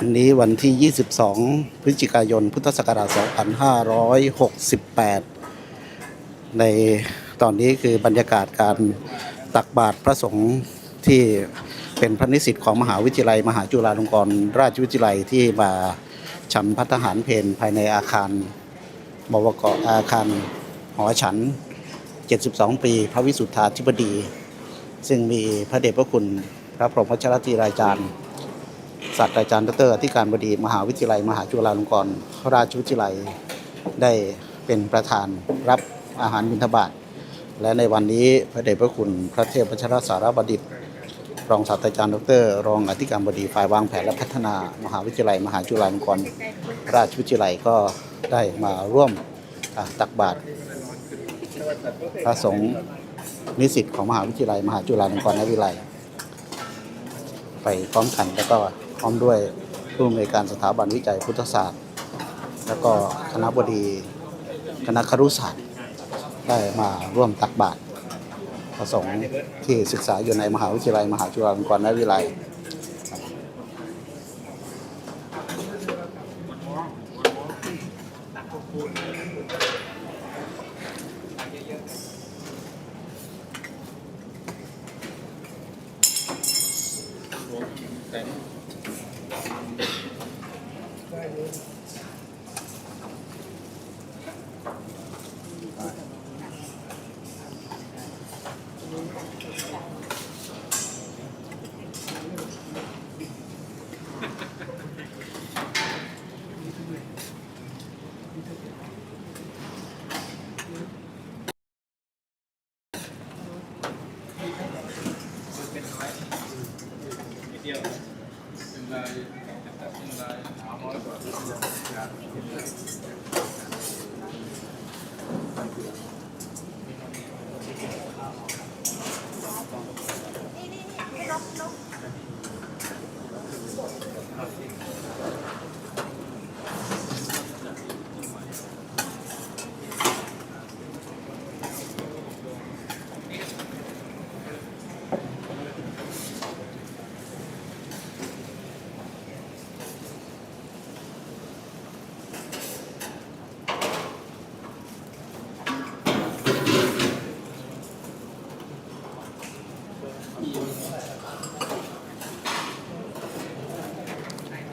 วันนี้วันที่ 22 พฤศจิกายน พุทธศักราช 2568 ในตอนนี้คือบรรยากาศการตักบาตรพระสงฆ์ที่เป็นพระนิสิตของมหาวิทยาลัย มหาจุฬาลงกรณราชวิทยาลัยที่มาฉันพัฒหารเพนภายในอาคารบวกอาคารหอฉัน 72 ปี พระวิสุทธาธิบดี ซึ่งมีพระเดชพระคุณ พระพรหมพัชรธีราจารย์ ศาสตราจารย์ดรอธิการบดีมหาวิทยาลัย มหาจุฬาลงกรณราชวิทยาลัยได้เป็นประธานรับอาหารบิณฑบาตและในวันนี้พระเดชพระคุณพระเทพพัชรสารบดิตรรองศาสตราจารย์ดร รองอธิการบดีฝ่ายวางแผนและพัฒนามหาวิทยาลัย มหาจุฬาลงกรณราชวิทยาลัยก็ได้มาร่วมตักบาตรพระสงฆ์นิสิตของมหาวิทยาลัย มหาจุฬาลงกรณวิทยาลัย ไปพร้อมกันแล้วก็ พร้อมด้วยผู้อำนวยการสถาบันวิจัยพุทธศาสตร์ แล้วก็คณะบดีคณะครุศาสตร์ ได้มาร่วมตักบาตรพระสงฆ์ที่ศึกษาอยู่ในมหาวิทยาลัย มหาจุฬาลงกรณวิทยาลัย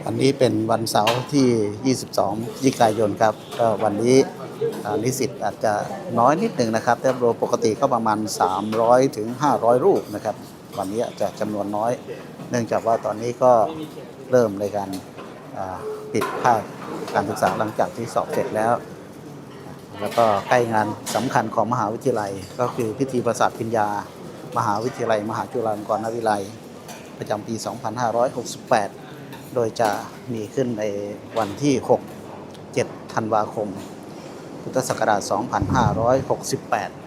วั นี้เป็นวันเสาร์ที่ 22พฤศจิกายนครับก็วันนี้นิสิตอาจจะน้อยนิดหนึ่งนะครับ แต่โดยปกติก็ประมาณ 300 ถึง 500 รูปนะครับ วันนี้จะจำนวนน้อย เนื่องจากว่าตอนนี้ก็เริ่มในการปิดภาคการศึกษาหลังจากที่สอบเสร็จแล้ว แล้วก็ใกล้งานสำคัญของมหาวิทยาลัย ก็คือพิธีประสาทปิญญา มหาวิทยาลัย มหาจุฬาลงกรณวิทยาลัย ประจำปี 2568 โดยจะมีขึ้นในวันที่ 6 7 ธันวาคม พุทธศักราช 2568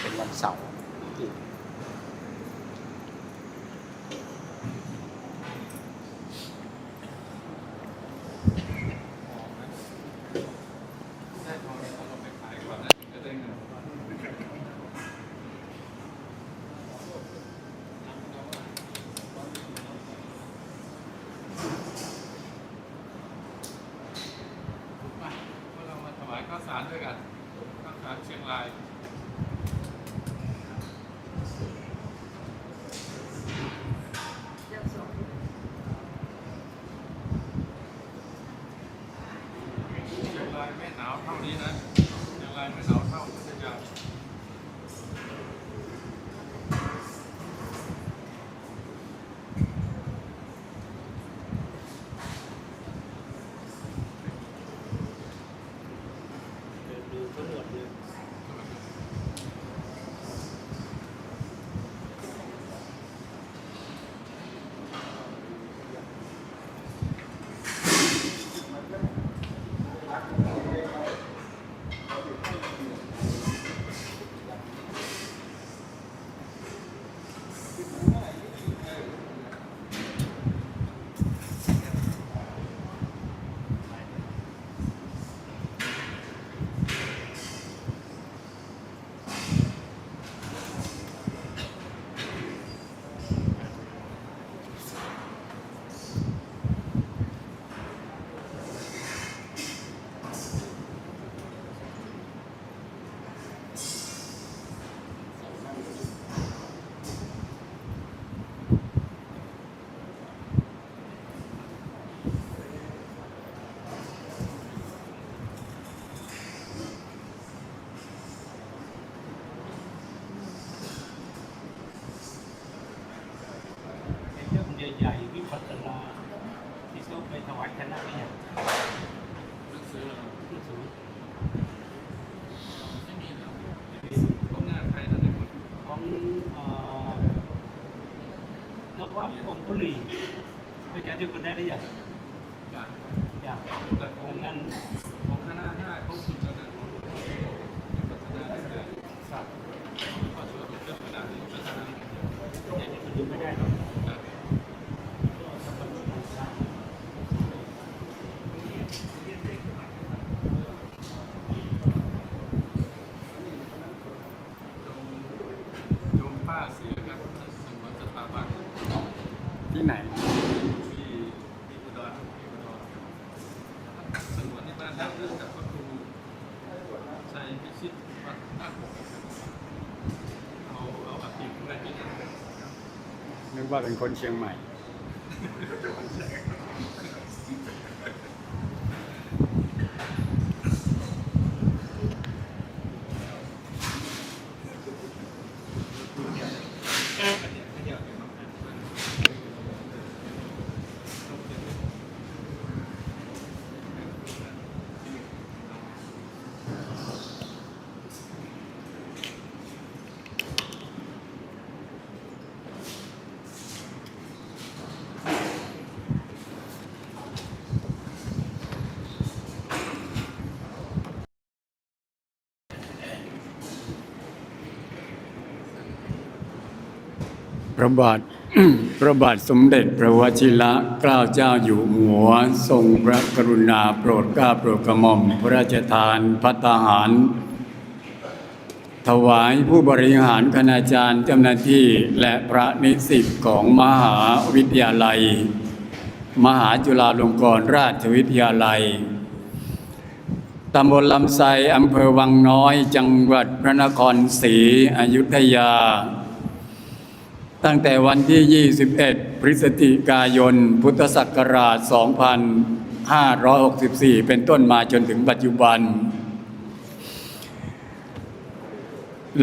เป็นวันเสาร์ เรามาถวายข้าวสาร ด้วยกันทหารเชียงรายเชียงรายไม่หนาวเท่านี้นะเชียงรายไม่หนาวเท่า พัทยา Truly. We can do connect yeah. จาก Yeah. แต่ของนั้นของคณะห้าเขาฝึกแล้วนะพัฒนาได้เลยครับยเป็นเรื่องขนาดนี้พัฒนา and it do ไม่ได้หรอก ครับ โยมป้าเสียครับสมรสถาบัน ที่ไหน ที่ที่อุดรที่อุดรสมรที่บ้านท่านเรื่องกับพระครูชัยพิชิตวัดท่าหกเอาเอาอภิมาที่นั่น นึก ว่าเป็นคนเชียงใหม่ พระบาทพระบาทสมเด็จพระวชิระเกล้าเจ้าอยู่หัว ทรงพระกรุณาโปรดเกล้าโปรดกระหม่อม พระราชทานพัตาหาร ถวายผู้บริหารคณาจารย์เจ้าหน้าที่และพระนิสิตของมหาวิทยาลัย มหาจุฬาลงกรณราชวิทยาลัยตำบลลำไทรอำเภอวังน้อย จังหวัดพระนครศรีอยุธยา ตั้งแต่วันที่ 21 พฤศจิกายน พุทธศักราช 2564 เป็นต้นมาจนถึงปัจจุบัน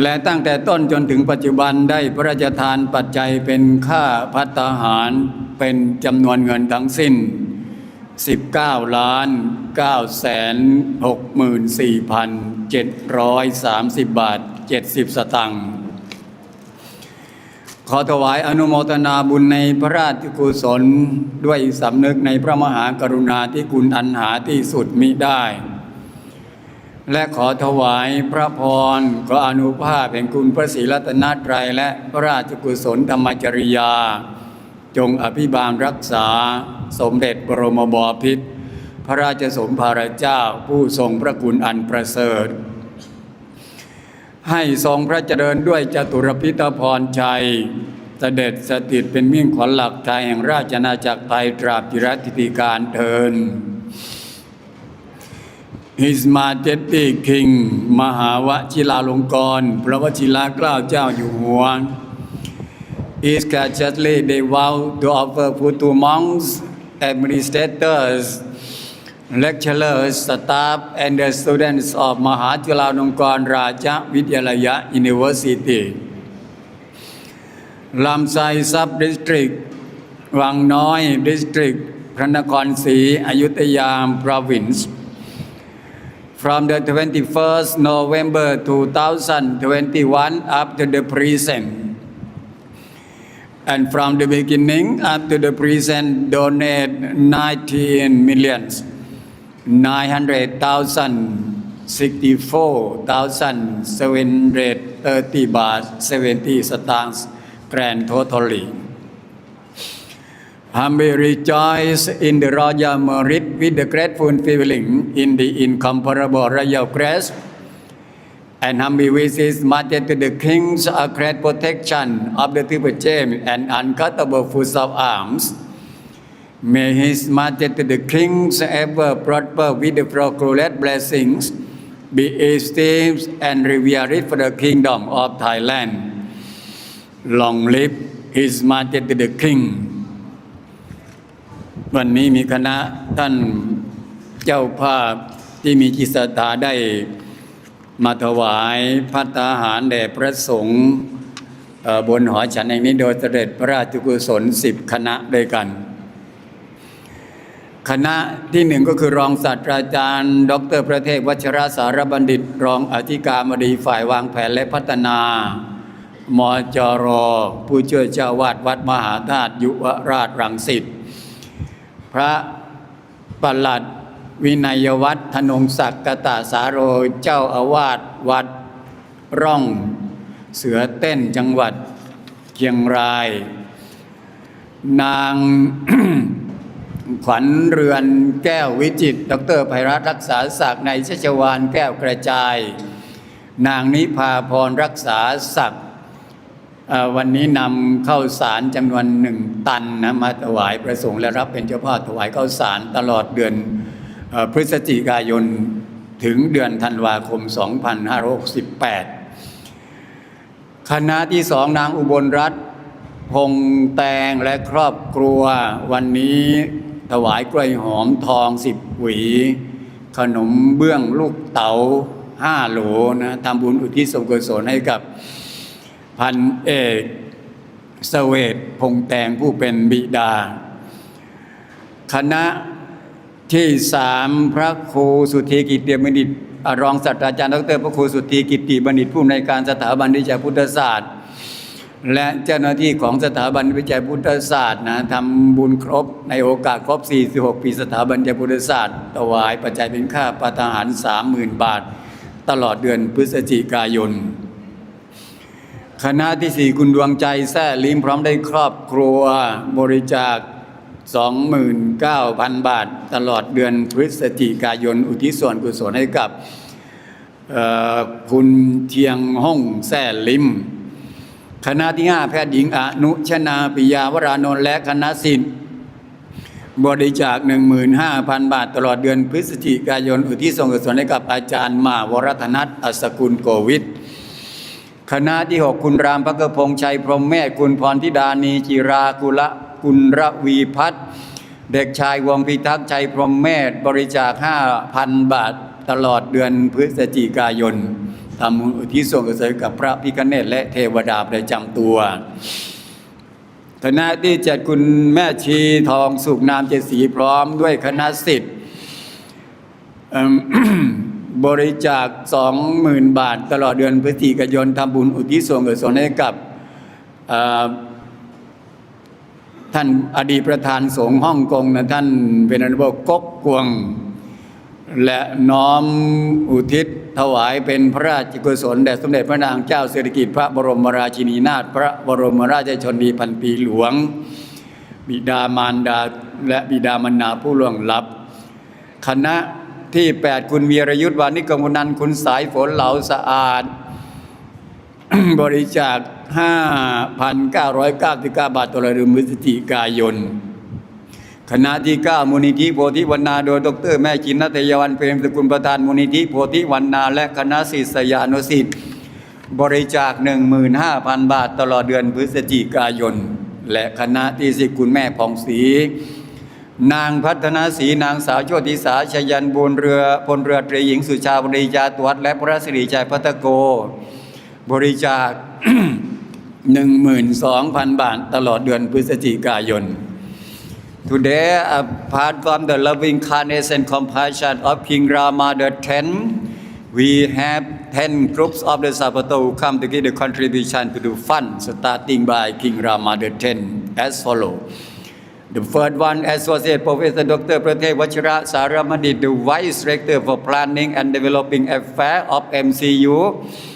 และตั้งแต่ต้นจนถึงปัจจุบันได้พระราชทานปัจจัยเป็นค่าพัตตาหารเป็นจำนวนเงินทั้งสิ้น 19ล้าน9แสน64,730 บาท 70 สตางค์ ขอถวายอนุโมทนาบุญในพระราชกุศลด้วยสำนึกในพระมหากรุณาธิคุณอันหาที่สุดมิได้ และขอถวายพระพรขออนุภาพแห่งคุณพระศรีรัตนตรัยและพระราชกุศลธรรมจริยา จงอภิบาลรักษาสมเด็จบรมบพิตรพระราชสมภารเจ้าผู้ทรงพระคุณอันประเสริฐ ให้ทรงพระเจริญด้วยจตุรพิธพรชัยเสด็จสถิตเป็นมิ่งขวัญหลักไทยแห่งราชนาจักรไทยตราบจิรติติการเทิน His Majesty King มหาวชิลาลงกร พระวชิราเกล้าเจ้าอยู่หัว is graciously they vow to offer food to monks, administrators, lecturers, staff, and the students of Mahachulalongkorn Raja Vidyalaya University. Lamsai Sub-District, Wang Noi District, Pranakon Si, Ayutthaya Province. From the 21st November 2021 up to the present. And from the beginning up to the present, donate 19 millions, 900,000, 64,730 baht, 70 satangs, grand totally. Humbly rejoice in the royal merit with the grateful feeling in the incomparable royal grace and humbly wishes to the King's great protection of the Gem and uncuttable fruits of arms. May His Majesty the King's ever prosper with the procurate blessings, be esteemed and revered for the kingdom of Thailand. Long live His Majesty the King. วันนี้มีคณะท่านเจ้าภาพที่มีจิตศรัทธาได้มาถวายพัตตาหารแด่พระสงฆ์บนหอฉันแห่งนี้โดยเสด็จพระราชกุศลสิบคณะด้วยกัน คณะที่หนึ่งก็คือรองศาสตราจารย์ ดรประเทศวัชรสารบัณฑิต รองอธิการบดีฝ่ายวางแผนและพัฒนา มจร ผู้ช่วยเจ้าวาดวัดมหาธาตุยุวราชรังสิตพระประหลัดวินัยวัฒน์ธนงศักดิ์กตาสาโรเจ้าอาวาสวัดร่อง เสือเต้นจังหวัดเชียงราย นาง ขวัญเรือนแก้ววิจิต ดรไพรัตรักษาศักดิ์ในชัชวานแก้วกระจาย นางนิพาพรรักษาศักดิ์วันนี้นำข้าวสารจำนวนหนึ่งตันนะมาถวายประสงค์และรับเป็นเจ้าภาพถวายข้าวสารตลอดเดือนอพฤศจิกายนถึงเดือนธันวาคม 2568 คณะที่สองนางอุบลรัตน์พงแตงและครอบครัววันนี้ ถวายกล้วยหอมทองสิบหวี ขนมเบื้องลูกเต๋าห้าโหลนะทำบุญอุทิศส่วนกุศลให้กับพันเอกเสเวตพงแตงผู้เป็นบิดา คณะที่สามพระครูสุธีกิติบัณฑิตรองศาสตราจารย์ดรพระครูสุธีกิติบัณฑิตผู้ในการสถาบันวิจัยพุทธศาสตร์ และเจ้าหน้าที่ของสถาบันวิจัยพุทธศาสตร์นะทำบุญครบในโอกาสครบ 46 ปีสถาบันวิจัยพุทธศาสตร์ถวายปัจจัยเป็นค่าประทหาร30,000 บาท ตลอดเดือนพฤศจิกายน คณะที่สี่คุณดวงใจแท้ลิ้มพร้อมได้ครอบครัวบริจาค 29,000 บาท ตลอดเดือนพฤศจิกายน อุทิศส่วนกุศลให้กับคุณเทียงห้องแท้ลิม คณะที่5แพทย์หญิงอนุชนาปิยาวรานนท์และคณะศิลป์บริจาค 15,000 บาท ตลอดเดือนพฤศจิกายน อุทิศส่วนกุศลให้กับอาจารย์มาวรธนัทอัสกุลโกวิทคณะที่ 6 คุณรามพักกพงชัยพรหมเมธคุณพรธิดานีจิรากุละกุลระวีพัฒน์เด็กชายวงพิทักษ์ชัยพรหมเมธบริจาค 5,000 บาท ตลอดเดือนพฤศจิกายน ทำบุญอุทิศส่วนกุศลกับพระพิคเนตและเทวดาประจำตัวคณะที่เจ็ดคุณแม่ชีทองสุขนามเจดสีพร้อมด้วยคณะสิทธิ์บริจาคสองหมื่นบาท ตลอดเดือนพฤศจิกายนทำบุญอุทิศส่วนกุศลให้กับท่านอดีตประธานสงฆ์ฮ่องกงนะท่านเป็นอนุบกกกกวง และน้อมอุทิศถวายเป็นพระราชกุศลแด่สมเด็จพระนางเจ้าสิริกิติ์พระบรมราชินีนาถพระบรมราชชนนีพันปีหลวง บิดามารดาและบิดามารดาผู้ล่วงลับ คณะที่ 8 คุณวีรยุทธ์วานิกมุนันคุณสายฝนเหลาสะอาด บริจาค 5,999บาทต่อเดือนพฤศจิกายน คณะที่9มูลนิธิโพธิวันนาโดยดรแม่จินนัตยวันเปรมสกุลประธานมูลนิธิโพธิวันนา และคณะศิษยานุศิษย์บริจาค 15,000 บาทตลอดเดือนพฤศจิกายน และคณะที่สิคุณแม่ผ่องศรีนางพัฒนาศรีนางสาวโชติสาชยันบุญเรือพลเรือตรีหญิงสุชาบริจาตวัดและพระสิริชัยพัตโก บริจาค 12,000 บาทตลอดเดือนพฤศจิกายน Today, uh, apart from the loving kindness and compassion of King Rama the Tenth, we have 10 groups of the Sabato who come to give the contribution to the fund, starting by King Rama the Tenth, as follow. The first one, Associate Professor Dr. Prathe Vachara Saramani, the Vice Director for Planning and Developing Affairs of MCU,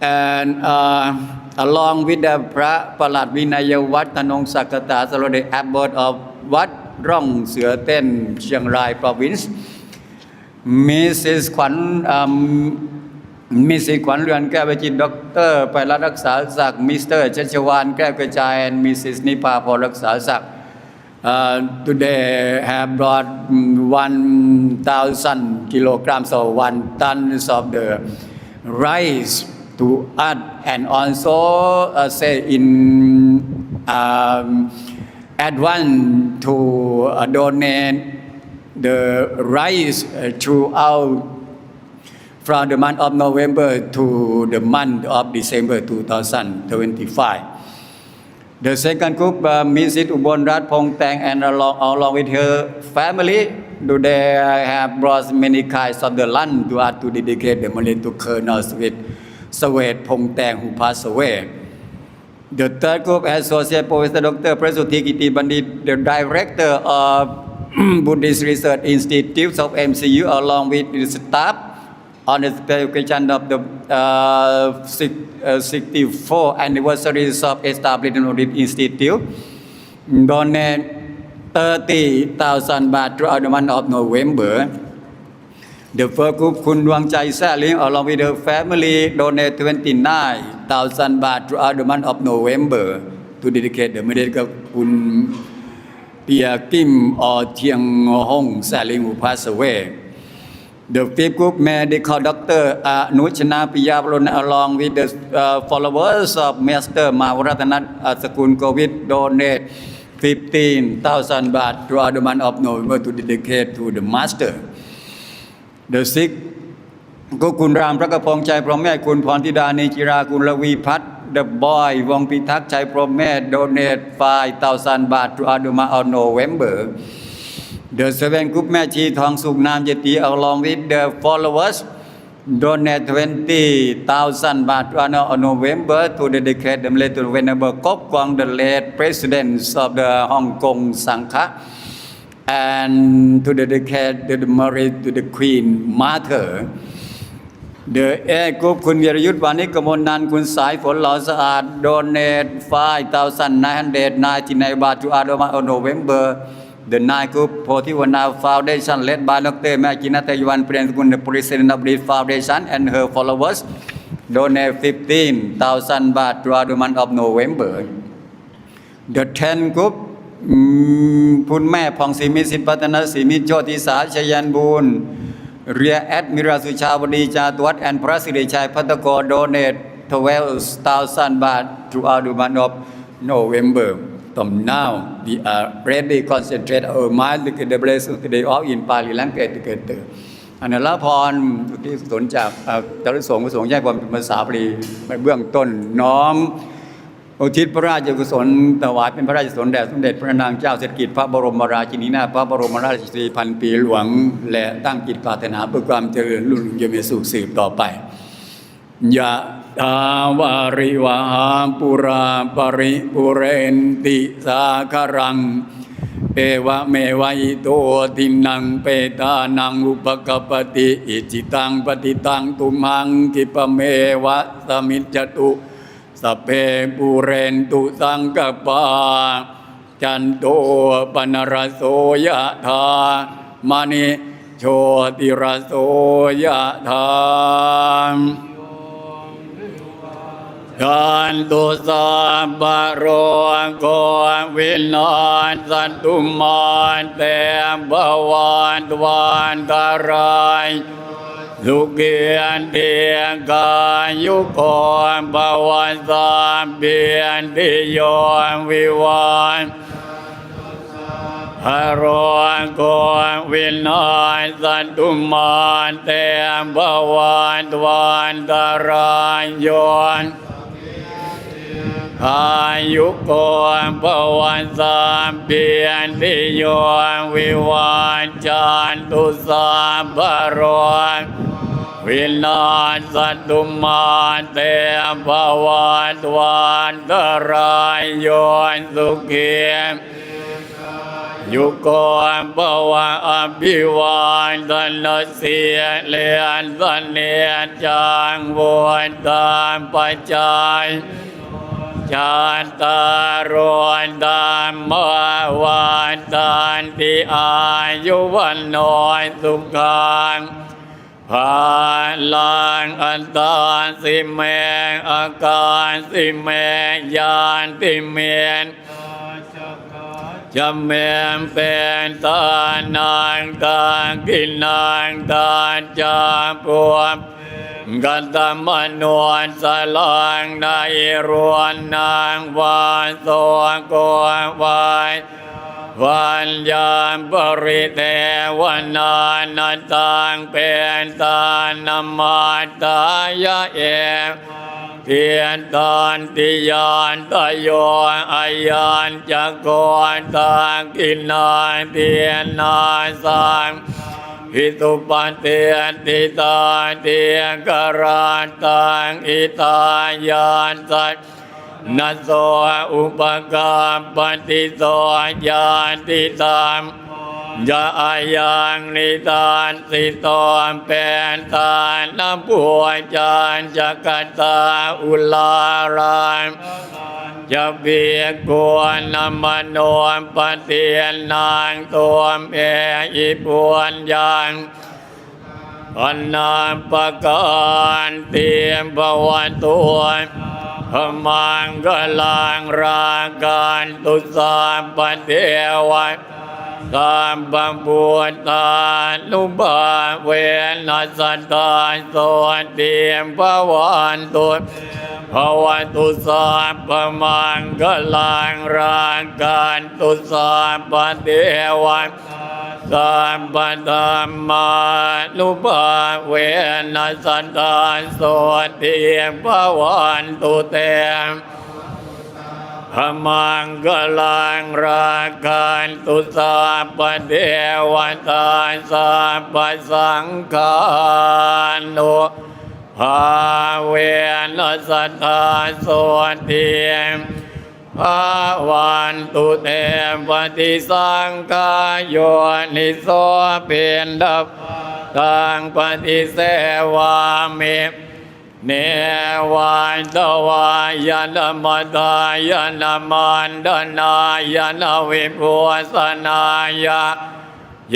and uh, along with the พระประหลัดวินัยวัฒนนงศักตาสโลเดแอบบอร์ด of วัดร่องเสือเต้นเชียงราย province Mrs. ขวัญมิสขวัญเรือนแก้ววิจิตรดรไปรักษาศักดิ์มิสเตอร์ชัชวานแก้วกระจาย and Mrs. นิพาพรรักษาศักดิ์ Uh, today have brought 1,000 kilograms or one tons of the rice to add and also uh, say in um, advance to uh, donate the rice uh, throughout from the month of November to the month of December 2025. The second group, uh, Mrs. Ubon Rat Pong Tang and along, along with her family, do they have brought many kinds of the land to add to dedicate the money to Colonel Sweet Sweet Pong Tang who passed away. The third group, Associate Professor Dr. Prasuthi Kiti Bandit, the Director of Buddhist Research Institutes of MCU, along with the staff on the occasion of the uh, 64th anniversary of establishment of the institute, donate 30,000 baht throughout the month of November. The first group คุณดวงใจแซ่ลิง along with her family donate 29,000 baht throughout the month of November to dedicate the medical กับคุณเตียกิมออเทียงฮงแซ่ลิง who passed away The fifth group medical doctor อนุชนาปิยาบรน along with the uh, followers of Master มาวรัตนอัสกุลโควิด donate 15,000 baht throughout the month of November to dedicate to the Master เดอะซิกก็คุณรามพระกระพงชัยพรหมแม่คุณพรธิดาเนจิราคุณลวีพัฒน์เดอะบอยวงพิทักษ์ชัยพรหมแม่โดเนตไฟเต่าซันบาททูอดูมาเอาโนเวมเบอร์เดอะเซเว่นกุ๊ปแม่ชีทองสุกนามเจตีเอาลองวิดเดอะฟอลโลเวอร์ส donate 20,000 baht on November to dedicate them later whenever Kok Kwang, the late president of องเดอะฮ่องกงสังฆะ and to dedicate the marriage to the Queen Mother The eighth group คุณวีรยุทธ์วานิกมลนันท์คุณสายฝนหล่อสะอาด donate 5,999 baht to Adoma on November The ninth group โพธิวนา Foundation led by Dr. แม่กินัตยวันเปลี่ยนกุล the president of this foundation and her followers donate 15,000 baht to Adoma of November The ten group อืม คุณแม่ผ่องศรีมิตรสินพัฒนศรีมิตรโชติสาชยันบูรณ์เรียแอดมิราสุชาวดีจาตวัดแอนพระสิริชัยพัตโกโดเนต12,000บาท throughout the month of November from now we are ready concentrate our mind to the blessing today of in Pali language together อันนั้นละพรที่สนจากจารุสงฆ์ประสงค์แยกความเป็นภาษาบาลีในเบื้องต้นน้อม อุทิศพระราชกุศลถวายเป็นพระราชกุศลแด่สมเด็จพระนางเจ้าสิริกิติ์พระบรมราชินีนาถพระบรมราชสีพันปีหลวง และตั้งจิตปรารถนาเพื่อความเจริญรุ่งเรืองยมีสุขสืบต่อไปยะทาวาริวหาปุราปริปุเรนติสาคารัง เอวะเมวะอิโตทินังเปตานังอุปกปปติอิจิตังปฏิตังตุมังกิปะเมวะสมิจตุ สเพปูเรนตุสังกปา จันโตปนรโสยะธามณิโชติรโสยะธากันตุสัพพะโรโกวินาศสันตุมันเตภวันตวันตราย สุเกียนเทียงกายุโกภวันสามเบียนติโยวิวันอโรโกวินาศสันตุมันเตภวันตวันตรายยนอายุโกภวันสามเปียนติโยวิวานจันตุสามปโรน วินาสัตตุมาเตภวันตวันตรายโยนสุขียุโกภวะอภิวานตนเสียเลียนตนเนียนจางวนตามปัจจัยจันตารวนตามมาวานตันติอายุวันน้อยสุขัง พาลังอันตาสิเมอาการสิเมงยานติเมนจะเมนเป็นตานางตากินนางตานจาปวบกันตมนวนสลังในรวนนางวานโซกวายวั วันยามบริเทวันนานันตังเป็นตานมาตายะเอเทียนตานติยานตะโยอายันจักรวนตางกินนานเทียนนานสังหิตุปันเตียนติตาเตียงกรานตังอิตายานสัจ นัสโสอุปกาปฏิโสญาติตามยาอายังนิทานสิโตเป็นทานน้ำปัวจานจักตาอุลารานจะเบียกวนนำมโนมปฏิยนนางตัวเออิปวนยังอันนามปการเตียมภวันตัว พมังกลังราการตุสาปเทวัตตามบังบวตานุบาเวนนัสตาโสเตียมภวันตุภวันตุสาปมังกลังราการตุสาปเทวัน ตามปัตมมานุบาเวนัสตาโสเตียมภวันตุเตมพมังกลังราการตุสาปเดวตาสาปสังฆานุภาเวนัสตาโสติ ภาวันตุเตปฏิสังกายโยนิโสเปนดับตังปฏิเสวามิเนวันตวายานมตายานมันดนายานวิปัสสนายา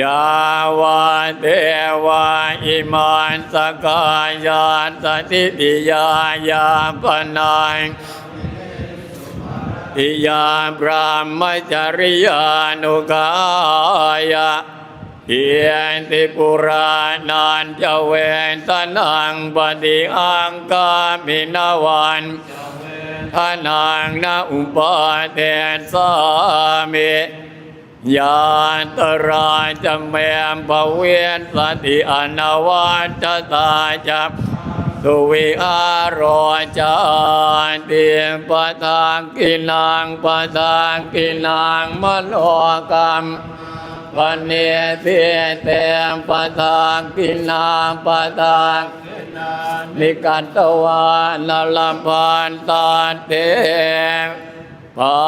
ยาวาเทวาอิมานสกายาสติติยายาปนาย ติยาพระมจริยานุกายาเอียนติปุรานันจะเวนตนังปฏิอังกามินาวันทานังนาอุปาเทนสามิยานตราจะแมมภเวนสติอนวัจตาจับ สุวิอารจารเตียมปะทางกินังปะทางกินังมโนกรรมวันเนเทเตมปะทางกินาปะทางนิกัตตวานลำพันตาเตปะ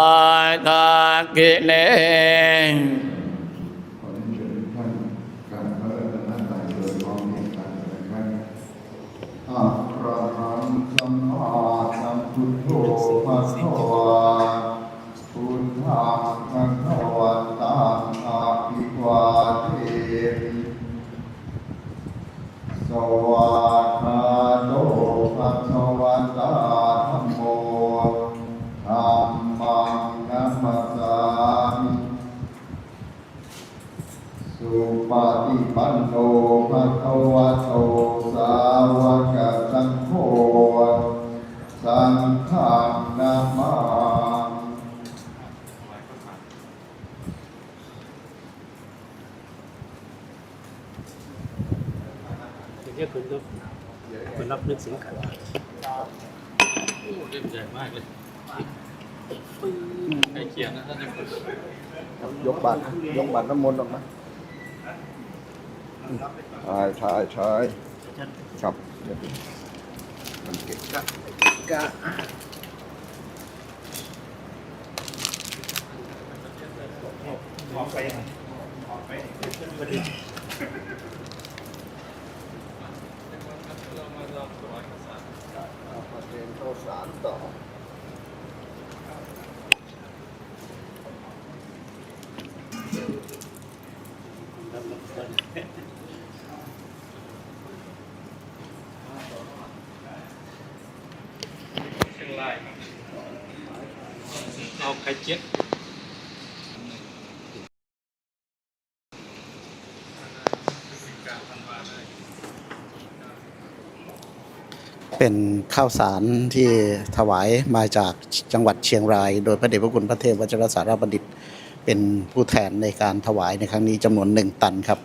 ทางกิเนข วากขาโตภะคะวะตาธัมโมธัมมังนัมมัสามิสุปฏิปันโนภะคะวะโตสาวกสังโฆสังฆังนามา อย่างนี้คุณก็คุณรับนึกสิงขันโอ้เล่มใหญ่มากเลยใกล้เคียงนะท่านยกบัตรยกบัตรน้ำมนต์ออกมาใช่ใช่ใช่ครับเดี๋ยวมันเกะกะกะออกไปอ เชียงรายเอาไข่เจ็ดเป็นข้าวสารที่ถวายมาจากจังหวัดเชียงราย โดยพระเดชพระคุณพระเทพวจรสารบดิต เป็นผู้แทนในการถวายในครั้งนี้จำนวนหนึ่งตันครับ